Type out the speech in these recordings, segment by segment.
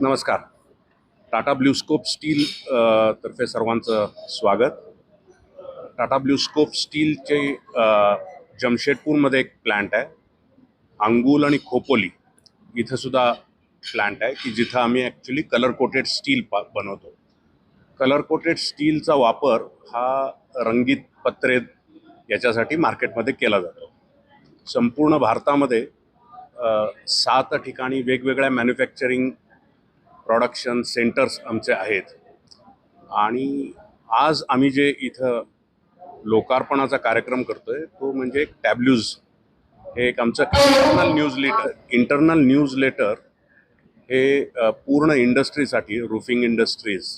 नमस्कार. टाटा ब्ल्यूस्कोप स्टील तर्फे सर्वांचं स्वागत. टाटा ब्ल्यूस्कोप स्टीलचे जमशेदपूरमध्ये एक प्लॅन्ट आहे. अंगूल आणि खोपोली इथंसुद्धा प्लॅन्ट आहे की जिथं आम्ही ॲक्च्युली कलर कोटेड स्टील पा बनवतो. कलर कोटेड स्टीलचा वापर हा रंगीत पत्रे याच्यासाठी मार्केटमध्ये केला जातो. संपूर्ण भारतामध्ये सात ठिकाणी वेगवेगळ्या मॅन्युफॅक्चरिंग प्रॉडक्शन सेंटर्स आमचे आहेत. आणि आज आम्ही जे इथं लोकार्पणाचा कार्यक्रम करतो आहे तो म्हणजे एक टॅब्ल्यूज हे एक आमचं internal newsletter internal newsletter हे पूर्ण इंडस्ट्रीसाठी रुफिंग इंडस्ट्रीज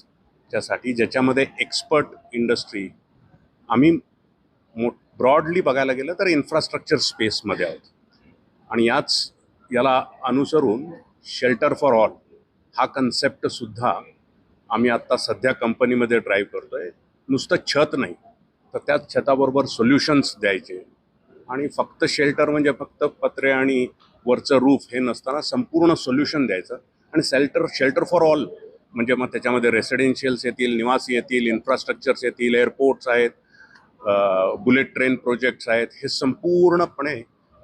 त्यासाठी ज्याच्यामध्ये एक्सपर्ट इंडस्ट्री आम्ही मो ब्रॉडली बघायला गेलं तर इन्फ्रास्ट्रक्चर स्पेसमध्ये आहोत. आणि याच याला अनुसरून शेल्टर फॉर ऑल हा कन्सेप्टसुद्धा आम्ही आत्ता सध्या कंपनीमध्ये ड्राईव्ह आहे नुसतं छत नाही. तर त्याच छताबरोबर सोल्युशन्स द्यायचे. आणि फक्त शेल्टर म्हणजे फक्त पत्रे आणि वरचं रूफ हे नसताना संपूर्ण सोल्युशन द्यायचं. आणि शेल्टर शेल्टर फॉर ऑल म्हणजे मग त्याच्यामध्ये रेसिडेन्शियल्स येतील निवासी येतील इन्फ्रास्ट्रक्चर्स येतील एअरपोर्ट्स आहेत बुलेट ट्रेन प्रोजेक्ट्स आहेत. हे संपूर्णपणे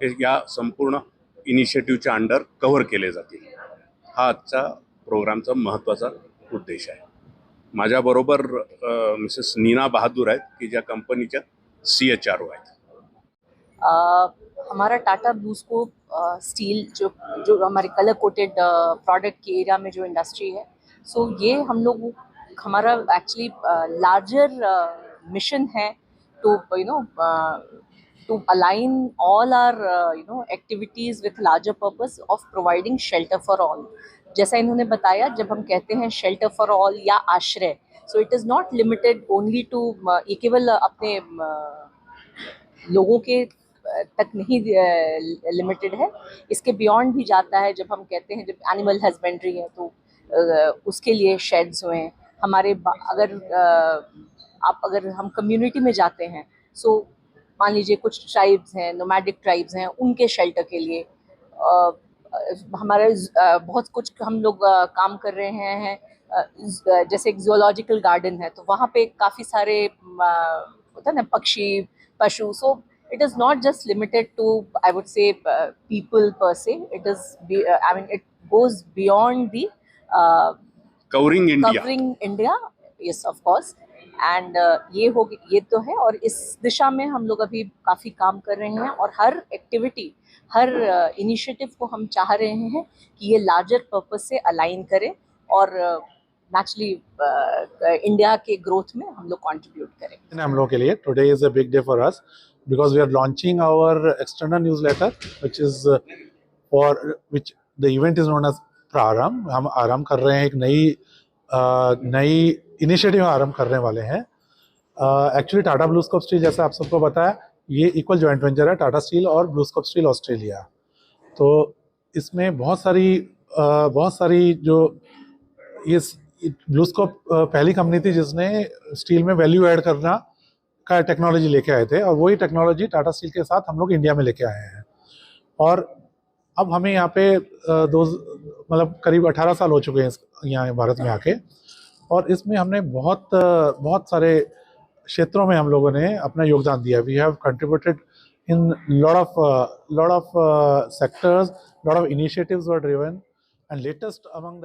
हे या संपूर्ण इनिशिएटिव्हच्या अंडर कव्हर केले जातील. हा आजचा प्रोग्रामचा महत्त्वाचा उद्देश आहे. माझ्याबरोबर मिसेस नीना बहादूर आहेत, की ज्या कंपनीच्या सी एच आर ओ आहेत. हमारा टाटा ब्लूस्कोप स्टील जो जो हमारे कलर कोटेड प्रोडक्ट के एरिया में जो इंडस्ट्री है सो so ये हम लोग, हमारा एक्चुअली लार्जर मिशन है to you know to align all our you know activities with larger purpose of providing shelter for all जैसा इन्होंने बताया जब हम कहते हैं शेल्टर फॉर ऑल या आश्रय so it is not limited only to ये केवल अपने अ, लोगों के अ, तक नहीं लिमिटेड है। इसके बियॉन्ड भी जाता है जब हम कहते हैं जब एनिमल हस्बेंड्री है तो अ, उसके लिए शेड्स हुए हमारे अगर आप अगर हम कम्युनिटी में जाते हैं सो मान लीजिए कुछ ट्राइब्स हैं नोमैडिक ट्राइब्स हैं उनके शेल्टर के लिए अ, हमारे बहुत कुछ हम लोग काम कर रहे हैं हैं जैसे एक जोलॉजिकल गार्डन है तो वहाँ पे काफ़ी सारे होता है ना पक्षी पशु so it is not just limited to i would say uh, people per se it is be, uh, i mean it goes beyond the uh, covering India covering india yes of course. And ये हो ये तो है और इस दिशा में हम लोग अभी काफ़ी काम कर रहे हैं और हर एक्टिविटी हर इनिशिएटिव को हम चाह रहे हैं कि ये लार्जर पर्पस से अलाइन करे और नेचुरली इंडिया के ग्रोथ में हम लोग कंट्रीब्यूट करें। हम लोगों के लिए today is a big day for us because we are launching our external newsletter which is uh, for which the event is known as प्रारंभ हम आरंभ कर रहे हैं एक नई अ, नई इनिशिएटिव आरंभ करने वाले हैं। एक्चुअली टाटा ब्लूस्कोप स्टील जैसे आप सबको बताया ये इक्वल जॉइंट वेंचर है टाटा स्टील और ब्लूस्कोप स्टील ऑस्ट्रेलिया तो इसमें बहुत सारी अ, बहुत सारी जो ये ब्लूस्कोप पहली कंपनी थी जिसने स्टील में वैल्यू ऐड करना का टेक्नोलॉजी लेके आए थे और वही टेक्नोलॉजी टाटा स्टील के साथ हम लोग इंडिया में लेके आए हैं। और अब हमें यहाँ पे दो मतलब करीब 18 साल हो चुके हैं यहाँ भारत में आके। और इसमें हमने बहुत बहुत सारे क्षेत्रों में हम लोगों ने अपना योगदान दिया। We have contributed in lot of lot of sectors lot of driven and latest among